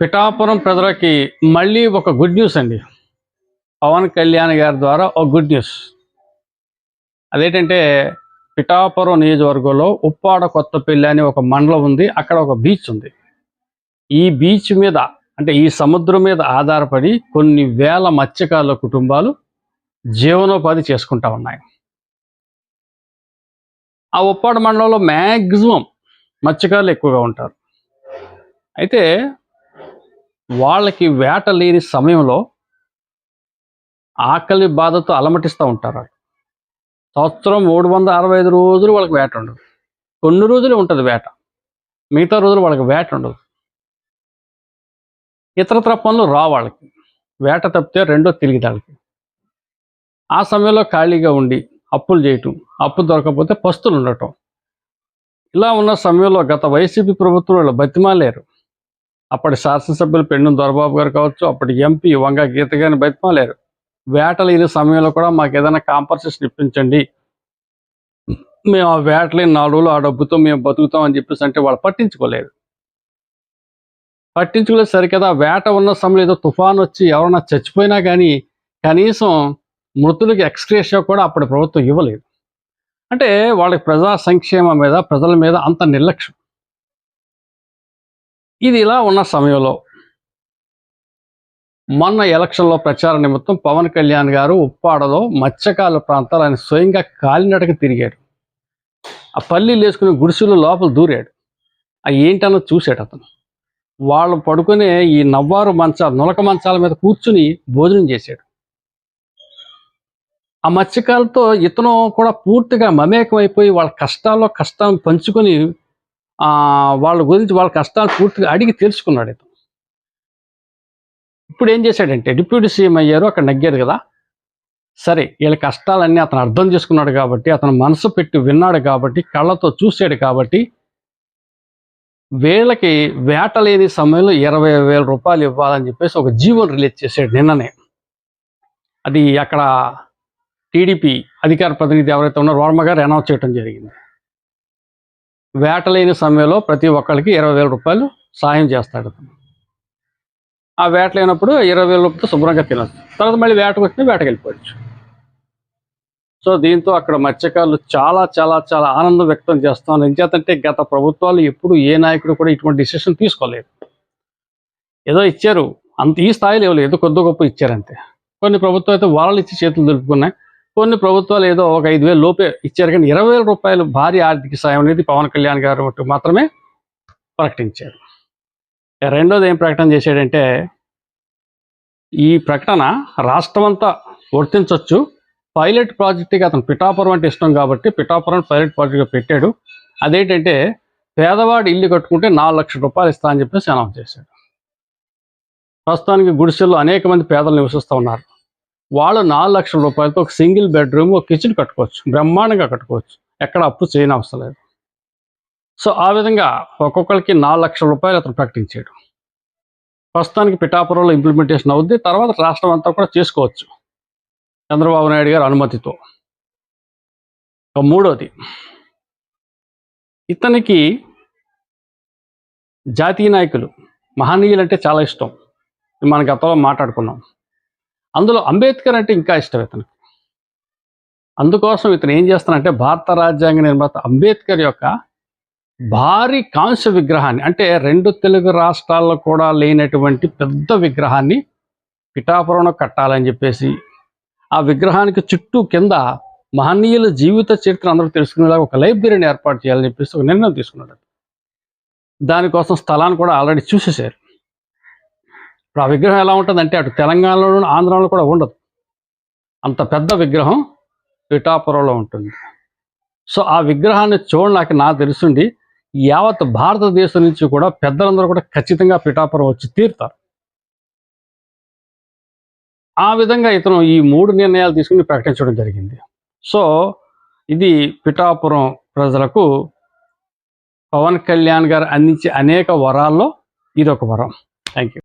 పిఠాపురం ప్రజలకి మళ్ళీ ఒక గుడ్ న్యూస్ అండి. పవన్ కళ్యాణ్ గారి ద్వారా ఒక గుడ్ న్యూస్ అదేంటంటే పిఠాపురం నియోజకవర్గంలో ఉప్పాడ కొత్తపల్లి అనే ఒక మండలం ఉంది అక్కడ ఒక బీచ్ ఉంది. ఈ బీచ్ మీద అంటే ఈ సముద్రం మీద ఆధారపడి కొన్ని వేల మత్స్యకారుల కుటుంబాలు జీవనోపాధి చేసుకుంటా ఉన్నాయి. ఆ ఉప్పాడ మండలంలో మ్యాక్సిమం మత్స్యకారులు ఎక్కువగా ఉంటారు. అయితే వాళ్ళకి వేట లేని సమయంలో ఆకలి బాధతో అలమటిస్తూ ఉంటారు వాళ్ళు. సంవత్సరం మూడు వందల అరవై ఐదు రోజులు వాళ్ళకి వేట ఉండదు. కొన్ని రోజులు ఉంటుంది వేట. మిగతా రోజులు వాళ్ళకి వేట ఉండదు. ఇతరత్ర పనులు రా వాళ్ళకి. వేట తప్పితే రెండో తిరిగి వాళ్ళకి ఆ సమయంలో ఖాళీగా ఉండి అప్పులు చేయటం అప్పు దొరకకపోతే పస్తులు ఉండటం. ఇలా ఉన్న సమయంలో గత వైసీపీ ప్రభుత్వం వాళ్ళు బతిమాలేరు. అప్పటి శాసనసభ్యులు పెన్ను దొరబాబు గారు కావచ్చు అప్పటి ఎంపీ వంగ గీత గారిని బతిమాలేరు. వేటలేని లేని సమయంలో కూడా మాకు ఏదైనా కాంపన్సేషన్ ఇప్పించండి. మేము ఆ వేటలేని నాలుగు రోజులు ఆ డబ్బుతో మేము బతుకుతాం అని చెప్పేసి అంటే వాళ్ళు పట్టించుకోలేదు పట్టించుకోలేదు సరికదా. వేట ఉన్న సమయంలో ఏదో తుఫాన్ వచ్చి ఎవరన్నా చచ్చిపోయినా కానీ కనీసం మృతులకు ఎక్స్క్రేషియా కూడా అప్పటి ప్రభుత్వం ఇవ్వలేదు. అంటే వాళ్ళకి ప్రజా సంక్షేమం మీద ప్రజల మీద అంత నిర్లక్ష్యం. ఇది ఇలా ఉన్న సమయంలో మొన్న ఎలక్షన్లో ప్రచార నిమిత్తం పవన్ కళ్యాణ్ గారు ఉప్పాడలో మత్స్యకాల ప్రాంతాలు ఆయన స్వయంగా కాలినడక తిరిగాడు. ఆ పల్లీలు వేసుకుని గుడిసెలు లోపల దూరాడు. అవి ఏంటన్నది చూశాడు అతను. వాళ్ళు పడుకునే ఈ నవ్వారు మంచాలు నులక మంచాల మీద కూర్చుని భోజనం చేశాడు. ఆ మత్స్యకాలతో ఇతను కూడా పూర్తిగా మమేకమైపోయి వాళ్ళ కష్టాల్లో కష్టాన్ని పంచుకొని వాళ్ళ గురించి వాళ్ళ కష్టాలు పూర్తిగా అడిగి తెలుసుకున్నాడు ఇతను. ఇప్పుడు ఏం చేశాడంటే డిప్యూటీ సీఎం అయ్యారు అక్కడ నగ్గారు కదా. సరే వీళ్ళ కష్టాలన్నీ అతను అర్థం చేసుకున్నాడు కాబట్టి అతను మనసు పెట్టి విన్నాడు కాబట్టి కళ్ళతో చూశాడు కాబట్టి వీళ్ళకి వేట లేని సమయంలో ఇరవై వేల రూపాయలు ఇవ్వాలని చెప్పేసి ఒక జీవోని రిలీజ్ చేశాడు నిన్ననే. అది అక్కడ టీడీపీ అధికార ప్రతినిధి ఎవరైతే ఉన్నారో వర్మ గారు అనౌన్స్ చేయడం జరిగింది. వేట లేని సమయంలో ప్రతి ఒక్కరికి ఇరవై వేల రూపాయలు సాయం చేస్తాడు. ఆ వేట లేనప్పుడు ఇరవై వేల రూపాయలు శుభ్రంగా తినచ్చు. తర్వాత మళ్ళీ వేటకు వచ్చిన వేటకి వెళ్ళిపోవచ్చు. సో దీంతో అక్కడ మత్స్యకారులు చాలా చాలా చాలా ఆనందం వ్యక్తం చేస్తున్నారు. ఎంచేతంటే గత ప్రభుత్వాలు ఎప్పుడు ఏ నాయకుడు కూడా ఇటువంటి డిసిషన్ తీసుకోలేదు. ఏదో ఇచ్చారు. అంత ఈ స్థాయిలో ఇవ్వలేదు కొద్ది గొప్ప ఇచ్చారంతే. కొన్ని ప్రభుత్వం అయితే వాళ్ళు ఇచ్చి చేతులు దులుపుకున్నాయి. కొన్ని ప్రభుత్వాలు ఏదో ఒక ఐదు వేలు లోపే ఇచ్చారు కానీ ఇరవై వేల రూపాయలు భారీ ఆర్థిక సాయం అనేది పవన్ కళ్యాణ్ గారు మాత్రమే ప్రకటించారు. రెండోది ఏం ప్రకటన చేశాడంటే ఈ ప్రకటన రాష్ట్రమంతా వర్తించవచ్చు పైలట్ ప్రాజెక్ట్కి అతను పిఠాపురం అంటే ఇష్టం కాబట్టి పిఠాపురం పైలట్ ప్రాజెక్ట్గా పెట్టాడు. అదేంటంటే పేదవాడు ఇల్లు కట్టుకుంటే నాలుగు లక్షల రూపాయలు ఇస్తా అని చెప్పేసి అనౌన్స్ చేశాడు. ప్రస్తుతానికి గుడిసెల్లో అనేక మంది పేదలు నివసిస్తూ ఉన్నారు. వాళ్ళు నాలుగు లక్షల రూపాయలతో ఒక సింగిల్ బెడ్రూమ్ ఒక కిచెన్ కట్టుకోవచ్చు. బ్రహ్మాండంగా కట్టుకోవచ్చు. ఎక్కడ అప్పు చేయని అవసరం లేదు. సో ఆ విధంగా ఒక్కొక్కరికి నాలుగు లక్షల రూపాయలు అతను ప్రకటించాడు. ప్రస్తుతానికి పిఠాపురంలో ఇంప్లిమెంటేషన్ అవుద్ది. తర్వాత రాష్ట్రం అంతా కూడా చేసుకోవచ్చు. చంద్రబాబు నాయుడు గారి అనుమతితో. ఒక మూడోది. ఇతనికి జాతీయ నాయకులు మహనీయులు అంటే చాలా ఇష్టం. ఇది మన గతంలో మాట్లాడుకున్నాం. అందులో అంబేద్కర్ అంటే ఇంకా ఇష్టం ఇతనికి. అందుకోసం ఇతను ఏం చేస్తానంటే భారత రాజ్యాంగ నిర్మాత అంబేద్కర్ యొక్క భారీ కాంస్య విగ్రహాన్ని అంటే రెండు తెలుగు రాష్ట్రాల్లో కూడా లేనటువంటి పెద్ద విగ్రహాన్ని పిఠాపురంలో కట్టాలని చెప్పేసి ఆ విగ్రహానికి చుట్టూ కింద మహనీయుల జీవిత చరిత్ర అందరూ తెలుసుకునేలాగా ఒక లైబ్రరీని ఏర్పాటు చేయాలని చెప్పేసి ఒక నిర్ణయం తీసుకున్నాడు. దానికోసం స్థలాన్ని కూడా ఆల్రెడీ చూసేశారు. ఇప్పుడు ఆ విగ్రహం ఎలా ఉంటుందంటే అటు తెలంగాణలోనూ ఆంధ్రాలో కూడా ఉండదు. అంత పెద్ద విగ్రహం పిఠాపురంలో ఉంటుంది. సో ఆ విగ్రహాన్ని చూడడానికి నాకు తెలుసుండి యావత్ భారతదేశం నుంచి కూడా పెద్దలందరూ కూడా ఖచ్చితంగా పిఠాపురం వచ్చి తీరుతారు. ఆ విధంగా ఇతను ఈ మూడు నిర్ణయాలు తీసుకుని ప్రకటించడం జరిగింది. సో ఇది పిఠాపురం ప్రజలకు పవన్ కళ్యాణ్ గారు అందించే అనేక వరాల్లో ఇది ఒక వరం. Thank you